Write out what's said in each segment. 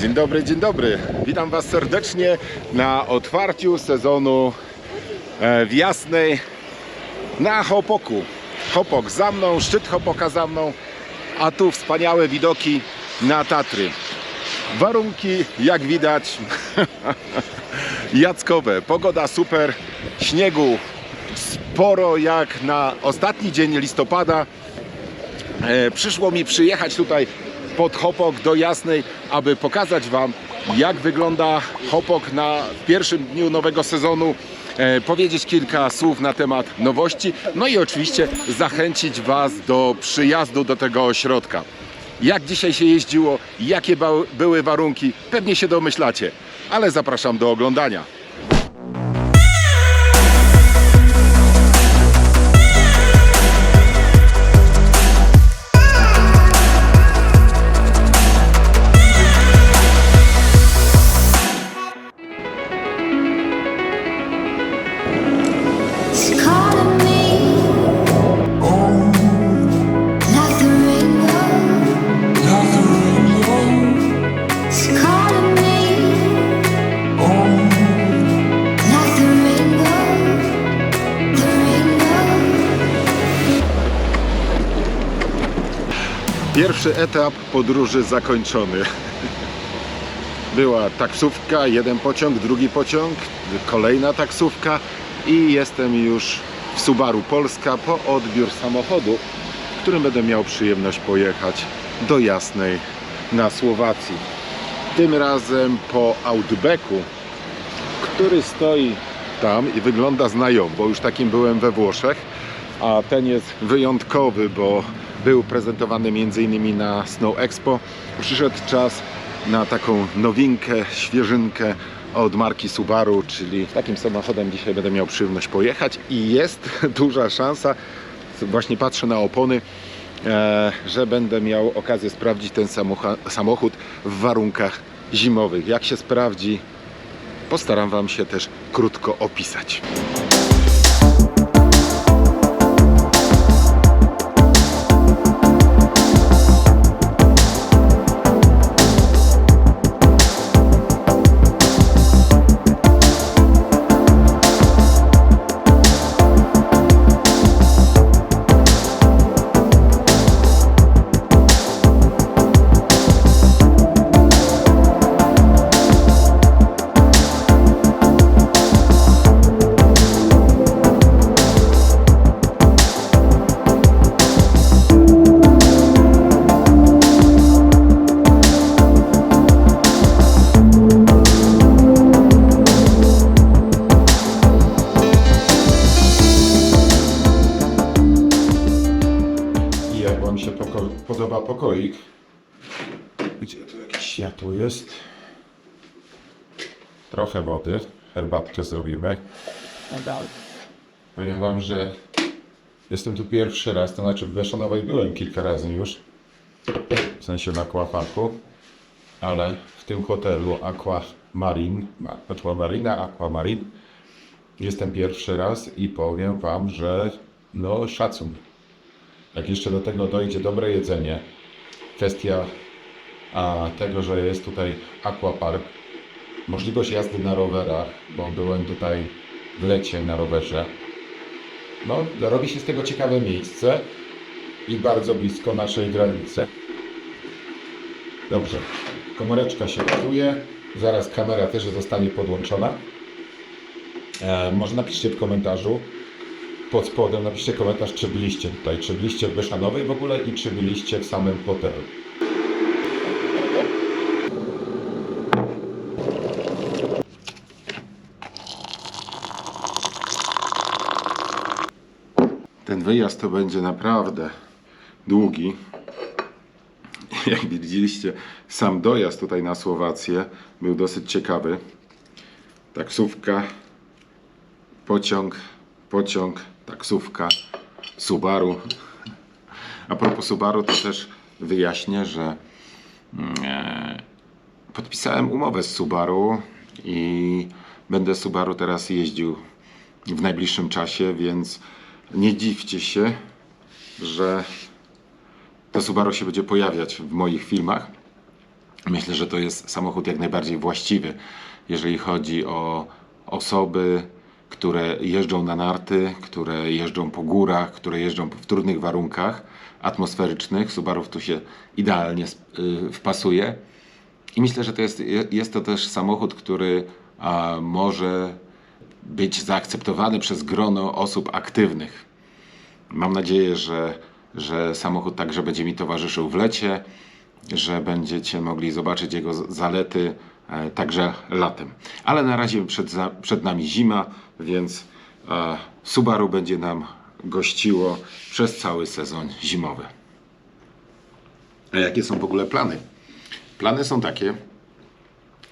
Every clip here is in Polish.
Dzień dobry, dzień dobry. Witam Was serdecznie na otwarciu sezonu e, w Jasnej na Hopoku. Hopok za mną, szczyt Hopoka za mną, a tu wspaniałe widoki na Tatry. Warunki, jak widać, jackowe. Pogoda super, śniegu sporo jak na ostatni dzień listopada. E, przyszło mi przyjechać tutaj pod Hopok do Jasnej, aby pokazać Wam, jak wygląda Hopok na pierwszym dniu nowego sezonu. E, powiedzieć kilka słów na temat nowości, no i oczywiście zachęcić Was do przyjazdu do tego ośrodka. Jak dzisiaj się jeździło, jakie były warunki, pewnie się domyślacie, ale zapraszam do oglądania. Pierwszy etap podróży zakończony. Była taksówka, jeden pociąg, drugi pociąg, kolejna taksówka i jestem już w Subaru Polska po odbiór samochodu, którym będę miał przyjemność pojechać do Jasnej na Słowacji. Tym razem po Outbacku, który stoi tam i wygląda znajomo, bo już takim byłem we Włoszech, a ten jest wyjątkowy, bo był prezentowany m.in. na Snow Expo. Przyszedł czas na taką nowinkę, świeżynkę od marki Subaru, czyli takim samochodem dzisiaj będę miał przyjemność pojechać i jest duża szansa, właśnie patrzę na opony, e, że będę miał okazję sprawdzić ten samochód w warunkach zimowych. Jak się sprawdzi, postaram Wam się też krótko opisać. Herbatkę zrobimy. Powiem Wam, że jestem tu pierwszy raz, to znaczy w Weszonowej byłem kilka razy już. W sensie na Aquaparku. Ale w tym hotelu Aquamarine, Aquamarina, Aquamarine jestem pierwszy raz i powiem Wam, że no szacun. Jak jeszcze do tego dojdzie dobre jedzenie, kwestia a, tego, że jest tutaj aquapark, możliwość jazdy na rowerach, bo byłem tutaj w lecie na rowerze. No, robi się z tego ciekawe miejsce i bardzo blisko naszej granicy. Dobrze, komóreczka się ładuje, zaraz kamera też zostanie podłączona. E, może napiszcie w komentarzu, pod spodem napiszcie komentarz, czy byliście tutaj, czy byliście w Wyszanowej w ogóle i czy byliście w samym hotelu. Ten wyjazd to będzie naprawdę długi. Jak widzieliście, sam dojazd tutaj na Słowację był dosyć ciekawy. Taksówka, pociąg, pociąg, taksówka, Subaru. A propos Subaru, to też wyjaśnię, że mm, e, podpisałem umowę z Subaru i będę Subaru teraz jeździł w najbliższym czasie, więc nie dziwcie się, że to Subaru się będzie pojawiać w moich filmach. Myślę, że to jest samochód jak najbardziej właściwy, jeżeli chodzi o osoby, które jeżdżą na narty, które jeżdżą po górach, które jeżdżą w trudnych warunkach atmosferycznych. Subarów tu się idealnie y, wpasuje. I myślę, że to jest, jest to też samochód, który a, może być zaakceptowany przez grono osób aktywnych. Mam nadzieję, że, że samochód także będzie mi towarzyszył w lecie, że będziecie mogli zobaczyć jego zalety e, także latem. Ale na razie przed, za, przed nami zima, więc e, Subaru będzie nam gościło przez cały sezon zimowy. A jakie są w ogóle plany? Plany są takie,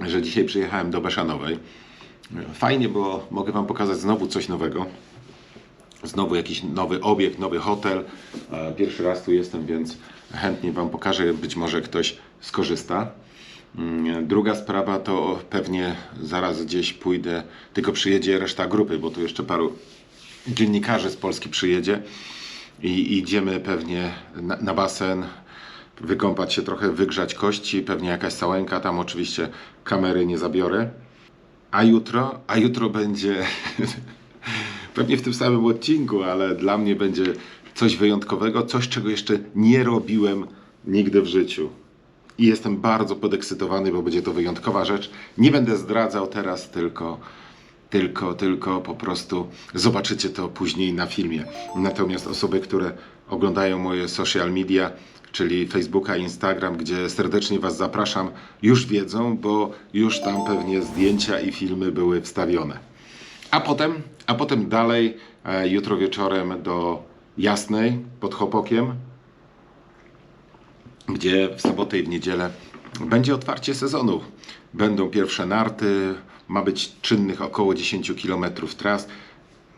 że dzisiaj przyjechałem do Beszanowej. Fajnie, bo mogę Wam pokazać znowu coś nowego. Znowu jakiś nowy obiekt, nowy hotel. E, Pierwszy raz tu jestem, więc chętnie Wam pokażę. Być może ktoś skorzysta. Mm, Druga sprawa to pewnie zaraz gdzieś pójdę, tylko przyjedzie reszta grupy, bo tu jeszcze paru dziennikarzy z Polski przyjedzie i idziemy pewnie na, basen, wykąpać się trochę, wygrzać kości, pewnie jakaś całenka, tam oczywiście kamery nie zabiorę. A jutro, a jutro będzie pewnie w tym samym odcinku, ale dla mnie będzie coś wyjątkowego, coś czego jeszcze nie robiłem nigdy w życiu. I jestem bardzo podekscytowany, bo będzie to wyjątkowa rzecz. Nie będę zdradzał teraz, tylko, tylko, tylko po prostu zobaczycie to później na filmie. Natomiast osoby, które oglądają moje social media, czyli Facebooka i Instagram, gdzie serdecznie Was zapraszam, już wiedzą, bo już tam pewnie zdjęcia i filmy były wstawione. A potem, a potem dalej, e, jutro wieczorem do Jasnej pod Chopokiem, gdzie w sobotę i w niedzielę będzie otwarcie sezonu. Będą pierwsze narty, ma być czynnych około 10 km tras.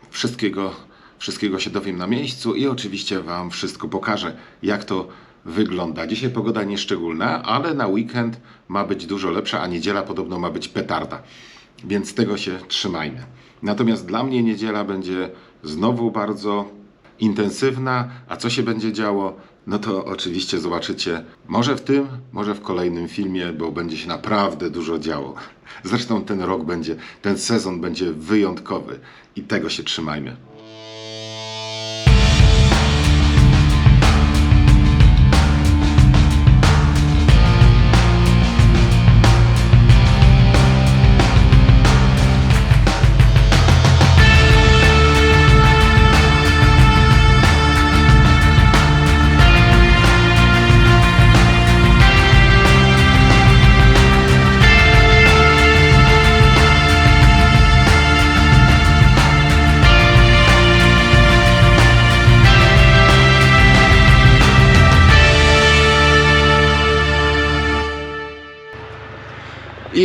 Wszystkiego, wszystkiego się dowiem na miejscu i oczywiście Wam wszystko pokażę, jak to wygląda. Dzisiaj pogoda nieszczególna, ale na weekend ma być dużo lepsza, a niedziela podobno ma być petarda. Więc tego się trzymajmy. Natomiast dla mnie niedziela będzie znowu bardzo intensywna, a co się będzie działo, no to oczywiście zobaczycie może w tym, może w kolejnym filmie, bo będzie się naprawdę dużo działo. Zresztą ten rok będzie, ten sezon będzie wyjątkowy i tego się trzymajmy.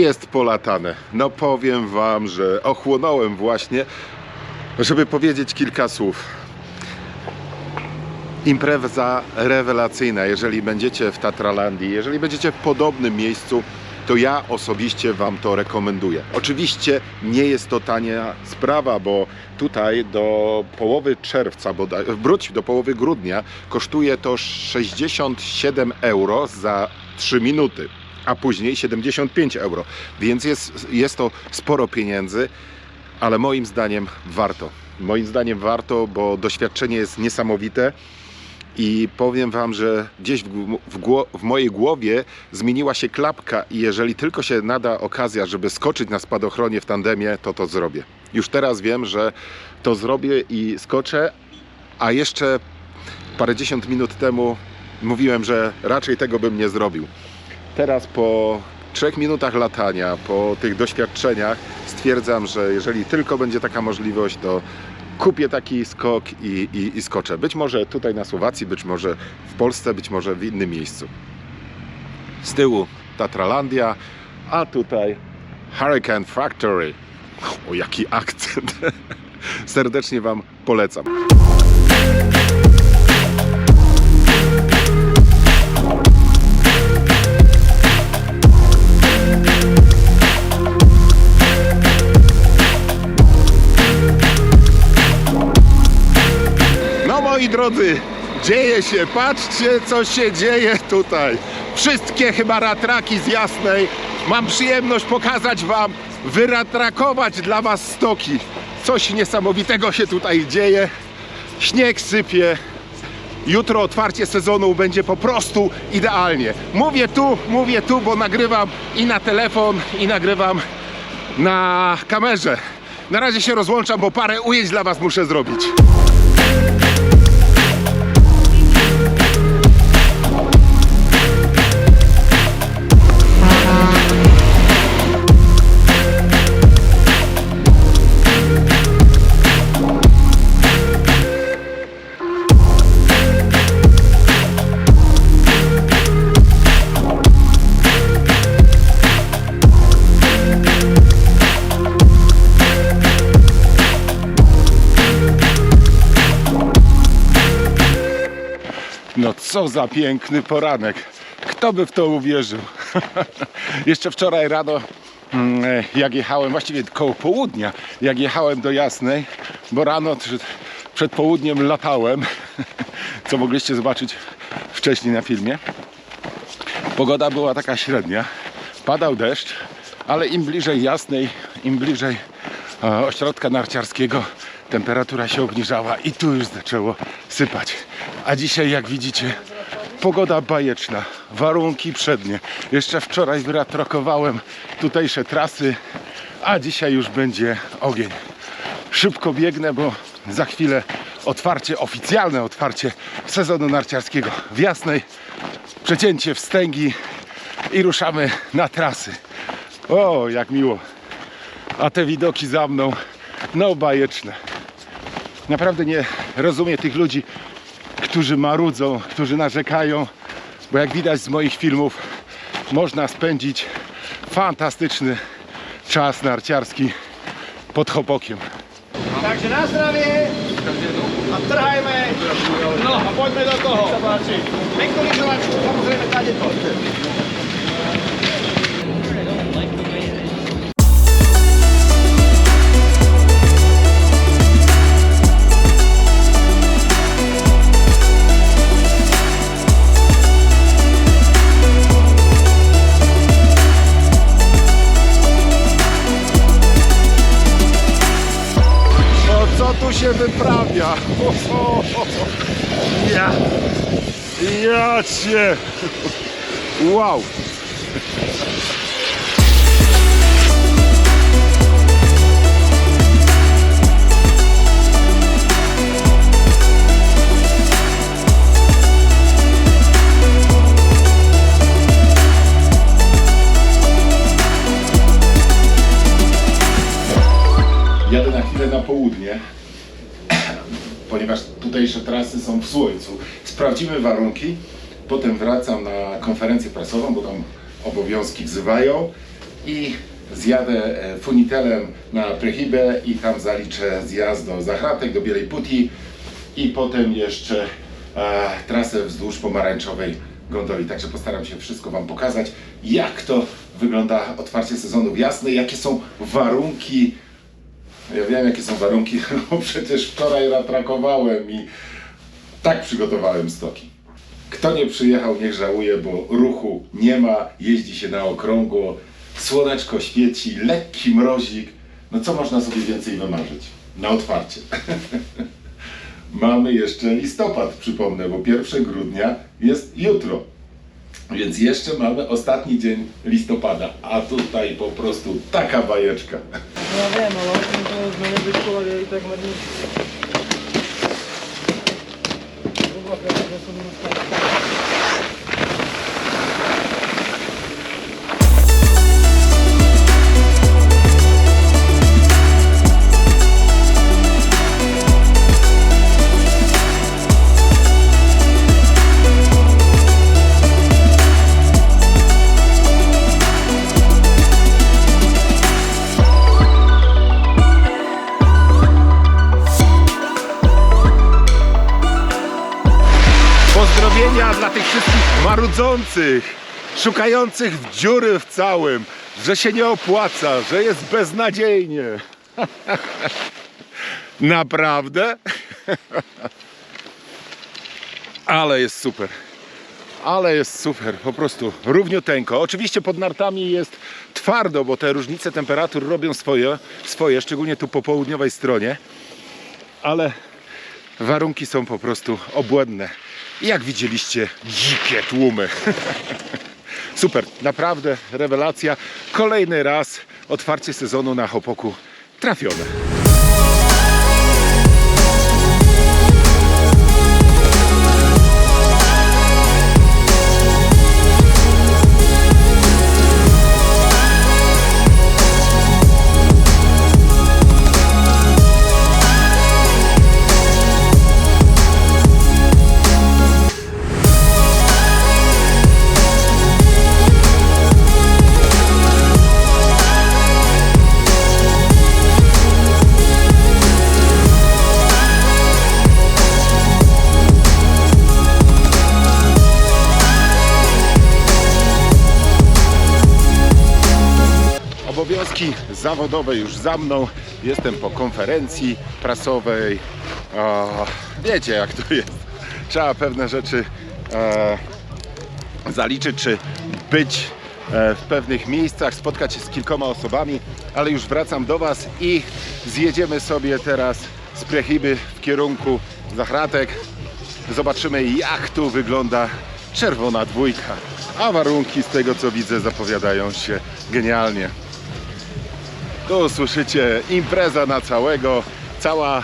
Jest polatane. No powiem Wam, że ochłonąłem właśnie, żeby powiedzieć kilka słów. Impreza rewelacyjna, jeżeli będziecie w Tatralandii, jeżeli będziecie w podobnym miejscu, to ja osobiście Wam to rekomenduję. Oczywiście nie jest to tania sprawa, bo tutaj do połowy czerwca, bodaj, wróć do połowy grudnia, kosztuje to 67 euro za 3 minuty, a później 75 euro, więc jest, jest to sporo pieniędzy, ale moim zdaniem warto. Moim zdaniem warto, bo doświadczenie jest niesamowite. I powiem Wam, że gdzieś w, w, w mojej głowie zmieniła się klapka i jeżeli tylko się nada okazja, żeby skoczyć na spadochronie w tandemie, to to zrobię. Już teraz wiem, że to zrobię i skoczę, a jeszcze parędziesiąt minut temu mówiłem, że raczej tego bym nie zrobił. Teraz po trzech minutach latania, po tych doświadczeniach stwierdzam, że jeżeli tylko będzie taka możliwość, to kupię taki skok i, i, i skoczę. Być może tutaj na Słowacji, być może w Polsce, być może w innym miejscu. Z tyłu Tatralandia, a tutaj Hurricane Factory. O, jaki akcent! Serdecznie Wam polecam. Drodzy, dzieje się, patrzcie co się dzieje tutaj. wszystkie chyba ratraki z Jasnej. Mam przyjemność pokazać Wam, wyratrakować dla Was stoki. Coś niesamowitego się tutaj dzieje. Śnieg sypie. Jutro otwarcie sezonu będzie po prostu idealnie. Mówię tu, mówię tu, bo nagrywam i na telefon, i nagrywam na kamerze. Na razie się rozłączam, bo parę ujęć dla Was muszę zrobić. Co za piękny poranek. Kto by w to uwierzył? Jeszcze wczoraj rano, mm, e, jak jechałem, właściwie koło południa, jak jechałem do Jasnej, bo rano przed południem latałem, co mogliście zobaczyć wcześniej na filmie. Pogoda była taka średnia, padał deszcz, ale im bliżej Jasnej, im bliżej e, ośrodka narciarskiego temperatura się obniżała i tu już zaczęło sypać. A dzisiaj jak widzicie pogoda bajeczna, warunki przednie. Jeszcze wczoraj wyratrakowałem tutejsze trasy, a dzisiaj już będzie ogień. Szybko biegnę, bo za chwilę otwarcie, oficjalne otwarcie sezonu narciarskiego w Jasnej. Przecięcie wstęgi i ruszamy na trasy. O, jak miło. A te widoki za mną, no bajeczne. Naprawdę nie rozumiem tych ludzi, którzy marudzą, którzy narzekają, bo jak widać z moich filmów, można spędzić fantastyczny czas narciarski pod Chopokiem. Takže na zdravie a trhajme. No a poďme do toho. Samozrejme tady to. No się wyprawia? Ja, ja cię. Wow. Jadę na chwilę na południe, ponieważ tutejsze trasy są w słońcu. Sprawdzimy warunki, potem wracam na konferencję prasową, bo tam obowiązki wzywają i zjadę e, funitelem na Prechibę i tam zaliczę zjazd do Zachratek, do Bielej Puti i potem jeszcze e, trasę wzdłuż pomarańczowej gondoli. Także postaram się wszystko Wam pokazać, jak to wygląda otwarcie sezonu w jakie są warunki ja wiem, jakie są warunki, bo przecież wczoraj ratrakowałem i tak przygotowałem stoki. Kto nie przyjechał, niech żałuje, bo ruchu nie ma, jeździ się na okrągło, słoneczko świeci, lekki mrozik. No co można sobie więcej wymarzyć? Na otwarcie. Mamy jeszcze listopad, przypomnę, bo 1 grudnia jest jutro. Więc jeszcze mamy ostatni dzień listopada, a tutaj po prostu taka bajeczka. No wiem, ale o tym to z mnie wyszkolali i tak marnie. Pozdrowienia dla tych wszystkich marudzących, szukających w dziury w całym, że się nie opłaca, że jest beznadziejnie. Naprawdę? Ale jest super. ale jest super, po prostu równiuteńko. Oczywiście pod nartami jest twardo, bo te różnice temperatur robią swoje, swoje szczególnie tu po południowej stronie, ale warunki są po prostu obłędne. Jak widzieliście, dzikie tłumy. Super, naprawdę rewelacja. Kolejny raz otwarcie sezonu na Hopoku trafione. Już za mną. Jestem po konferencji prasowej. O, wiecie jak to jest. Trzeba pewne rzeczy e, zaliczyć, czy być e, w pewnych miejscach, spotkać się z kilkoma osobami, ale już wracam do Was i zjedziemy sobie teraz z Prechiby w kierunku Zachratek. Zobaczymy jak tu wygląda czerwona dwójka, a warunki z tego co widzę zapowiadają się genialnie. Tu słyszycie impreza na całego, cała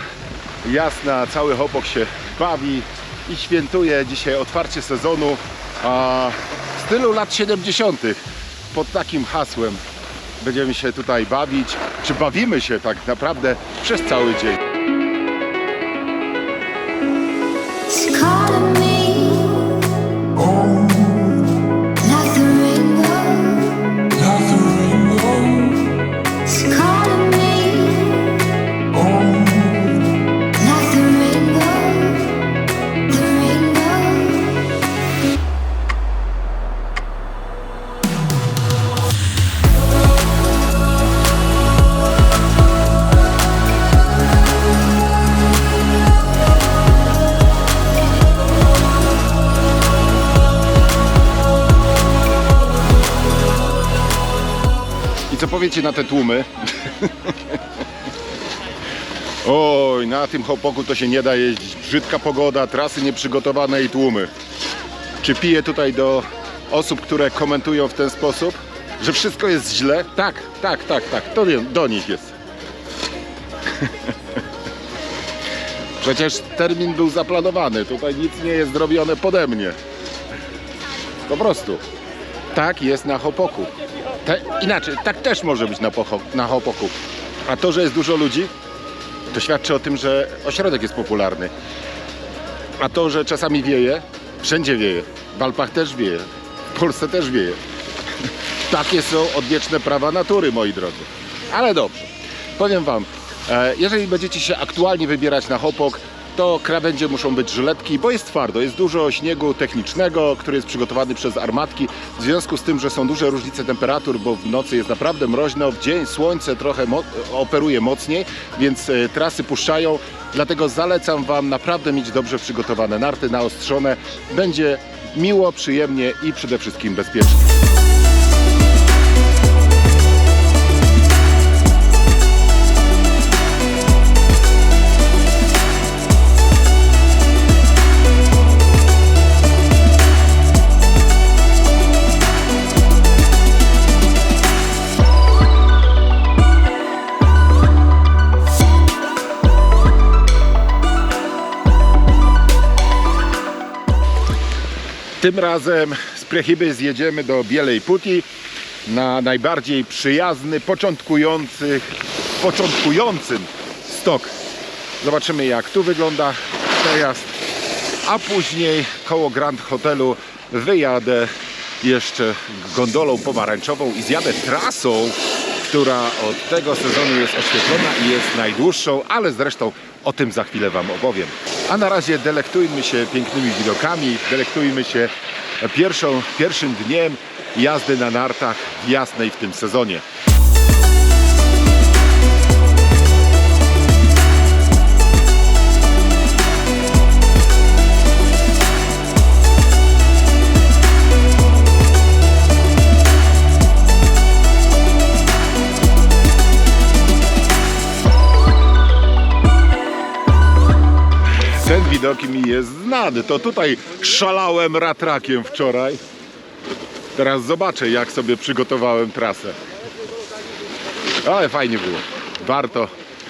jasna, cały Hopok się bawi i świętuje dzisiaj otwarcie sezonu a, w stylu lat 70. pod takim hasłem. Będziemy się tutaj bawić, czy bawimy się tak naprawdę przez cały dzień. Powiecie na te tłumy? Oj, na tym Hopoku to się nie da jeździć. Brzydka pogoda, trasy nieprzygotowane i tłumy. Czy piję tutaj do osób, które komentują w ten sposób, że wszystko jest źle? Tak, tak, tak, tak. To do nich jest. Przecież termin był zaplanowany. Tutaj nic nie jest zrobione pode mnie. Po prostu. Tak jest na Hopoku. Te, inaczej, tak też może być na, pocho, na Hopoku. A to, że jest dużo ludzi, to świadczy o tym, że ośrodek jest popularny. A to, że czasami wieje, wszędzie wieje. W Alpach też wieje. W Polsce też wieje. Takie są odwieczne prawa natury, moi drodzy. Ale dobrze. Powiem Wam, e, jeżeli będziecie się aktualnie wybierać na Hopok, to krawędzie muszą być żyletki, bo jest twardo. Jest dużo śniegu technicznego, który jest przygotowany przez armatki. W związku z tym, że są duże różnice temperatur, bo w nocy jest naprawdę mroźno, w dzień słońce trochę mo operuje mocniej, więc e, trasy puszczają. Dlatego zalecam Wam naprawdę mieć dobrze przygotowane narty, naostrzone. Będzie miło, przyjemnie i przede wszystkim bezpiecznie. Tym razem z Prechiby zjedziemy do Bielej Puti na najbardziej przyjazny, początkujący, początkującym stok. Zobaczymy jak tu wygląda przejazd, a później koło Grand Hotelu wyjadę jeszcze gondolą pomarańczową i zjadę trasą, która od tego sezonu jest oświetlona i jest najdłuższą, ale zresztą o tym za chwilę Wam opowiem. A na razie delektujmy się pięknymi widokami, delektujmy się pierwszą, pierwszym dniem jazdy na nartach w Jasnej w tym sezonie. Znany. To tutaj szalałem ratrakiem wczoraj. Teraz zobaczę, jak sobie przygotowałem trasę. Ale fajnie było. Warto,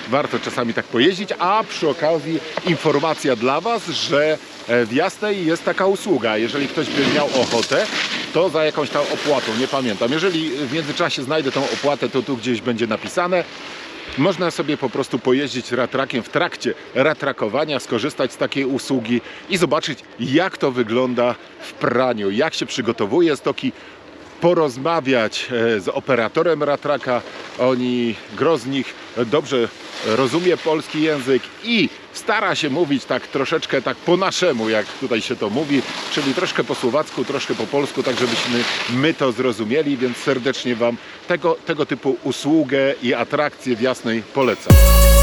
warto czasami tak pojeździć, a przy okazji informacja dla Was, że e, w Jasnej jest taka usługa. Jeżeli ktoś by miał ochotę, to za jakąś tam opłatą, nie pamiętam. Jeżeli w międzyczasie znajdę tą opłatę, to tu gdzieś będzie napisane. Można sobie po prostu pojeździć ratrakiem w trakcie ratrakowania, skorzystać z takiej usługi i zobaczyć, jak to wygląda w praniu, jak się przygotowuje stoki, porozmawiać e, z operatorem ratraka. Oni, gro z nich dobrze rozumie polski język i stara się mówić tak troszeczkę tak po naszemu, jak tutaj się to mówi, czyli troszkę po słowacku, troszkę po polsku, tak żebyśmy my to zrozumieli, więc serdecznie Wam tego, tego typu usługę i atrakcję w Jasnej polecam.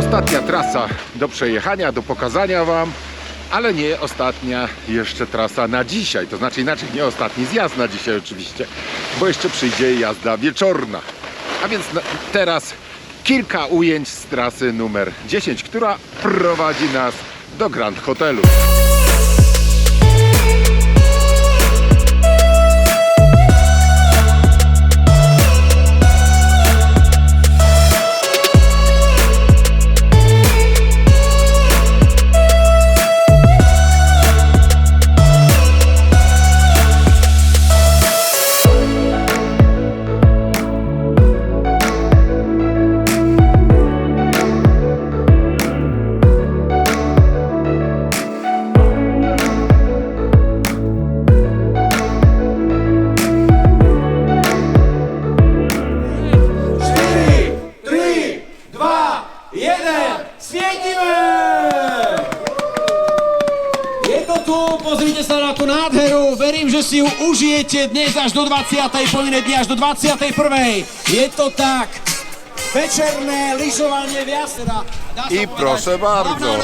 Ostatnia trasa do przejechania, do pokazania Wam, ale nie ostatnia jeszcze trasa na dzisiaj. To znaczy inaczej, nie ostatni zjazd na dzisiaj oczywiście, bo jeszcze przyjdzie jazda wieczorna. A więc teraz kilka ujęć z trasy numer 10, która prowadzi nas do Grand Hotelu. Si ju užijete dnes až do 20. povinné dni až do 21. Je to tak. Večerné lyžovanie v Jasera. I proszę bardzo.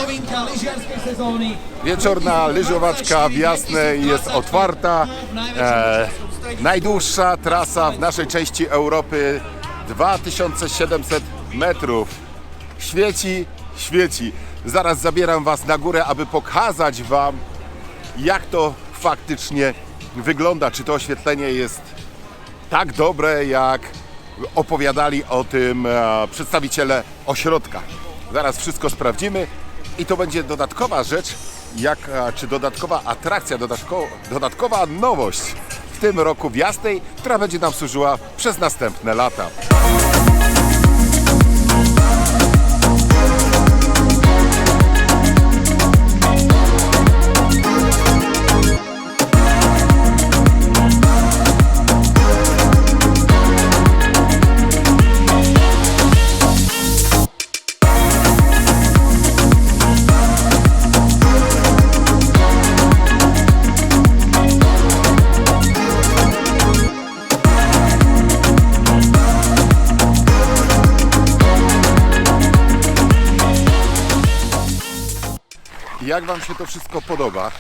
Wieczorna lyżowaczka w Jasnej jest otwarta. E, najdłuższa trasa w naszej części Europy 2700 metrów. Świeci, świeci. Zaraz zabieram Was na górę, aby pokazać Wam, jak to faktycznie wygląda. Czy to oświetlenie jest tak dobre, jak opowiadali o tym e, przedstawiciele ośrodka. Zaraz wszystko sprawdzimy i to będzie dodatkowa rzecz, jak, e, czy dodatkowa atrakcja, dodatko, dodatkowa nowość w tym roku w Jasnej, która będzie nam służyła przez następne lata. Jak Wam się to wszystko podoba?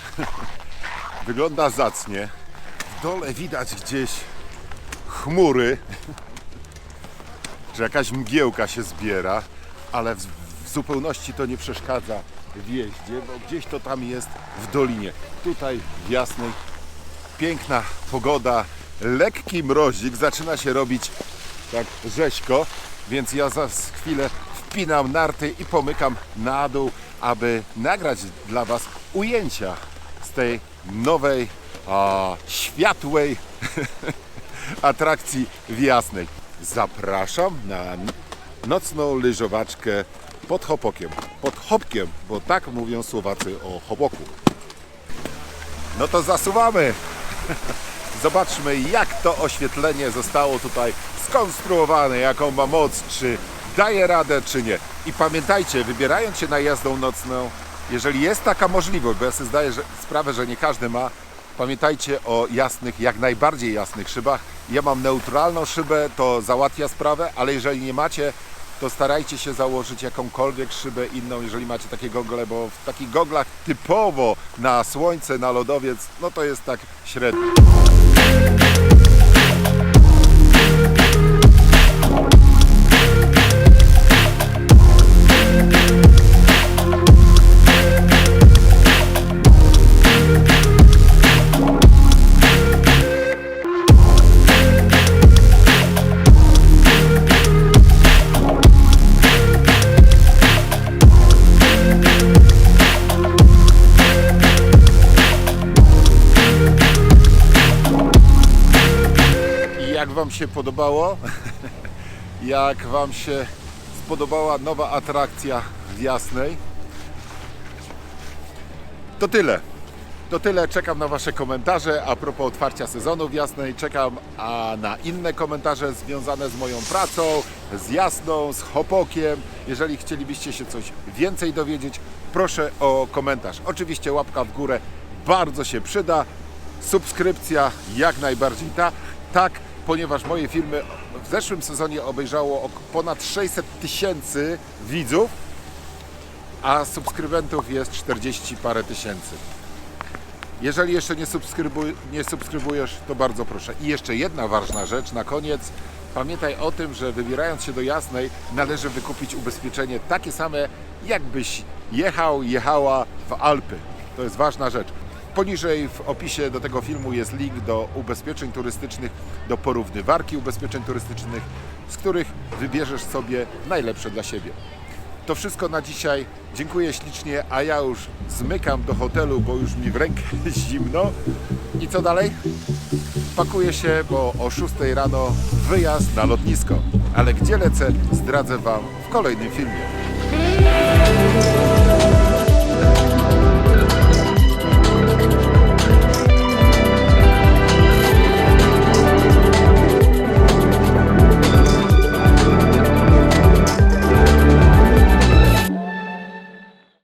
Wygląda zacnie. W dole widać gdzieś chmury, że jakaś mgiełka się zbiera, ale w, w zupełności to nie przeszkadza w jeździe, bo gdzieś to tam jest w dolinie. Tutaj w jasnej piękna pogoda, lekki mrozik, zaczyna się robić tak rzeźko, więc ja za chwilę wpinam narty i pomykam na dół, aby nagrać dla Was ujęcia z tej nowej, a, światłej atrakcji w Jasnej. Zapraszam na nocną lyżowaczkę pod Hopokiem. Pod Hopkiem, bo tak mówią Słowacy o Hoboku. No to zasuwamy! Zobaczmy, jak to oświetlenie zostało tutaj skonstruowane, jaką ma moc, czy daje radę, czy nie. I pamiętajcie, wybierając się na jazdę nocną, Jeżeli jest taka możliwość, bo ja sobie zdaję że, sprawę, że nie każdy ma, pamiętajcie o jasnych, jak najbardziej jasnych szybach. Ja mam neutralną szybę, to załatwia sprawę, ale jeżeli nie macie, to starajcie się założyć jakąkolwiek szybę inną, jeżeli macie takie gogle, bo w takich goglach typowo na słońce, na lodowiec, no to jest tak średnio. Wam się podobało? jak Wam się spodobała nowa atrakcja w Jasnej? To tyle. To tyle. Czekam na Wasze komentarze a propos otwarcia sezonu w Jasnej. Czekam a na inne komentarze związane z moją pracą, z Jasną, z Hopokiem. Jeżeli chcielibyście się coś więcej dowiedzieć, proszę o komentarz. Oczywiście łapka w górę bardzo się przyda. Subskrypcja jak najbardziej ta, tak, ponieważ moje filmy w zeszłym sezonie obejrzało ponad 600 tysięcy widzów, a subskrybentów jest 40 parę tysięcy. Jeżeli jeszcze nie, nie subskrybujesz, to bardzo proszę. I jeszcze jedna ważna rzecz na koniec. Pamiętaj o tym, że wybierając się do Jasnej, należy wykupić ubezpieczenie takie same, jakbyś jechał, jechała w Alpy. To jest ważna rzecz. Poniżej w opisie do tego filmu jest link do ubezpieczeń turystycznych, do porównywarki ubezpieczeń turystycznych, z których wybierzesz sobie najlepsze dla siebie. To wszystko na dzisiaj. Dziękuję ślicznie, a ja już zmykam do hotelu, bo już mi w rękę zimno. I co dalej? Pakuję się, bo o 6 rano wyjazd na lotnisko. Ale gdzie lecę, zdradzę Wam w kolejnym filmie.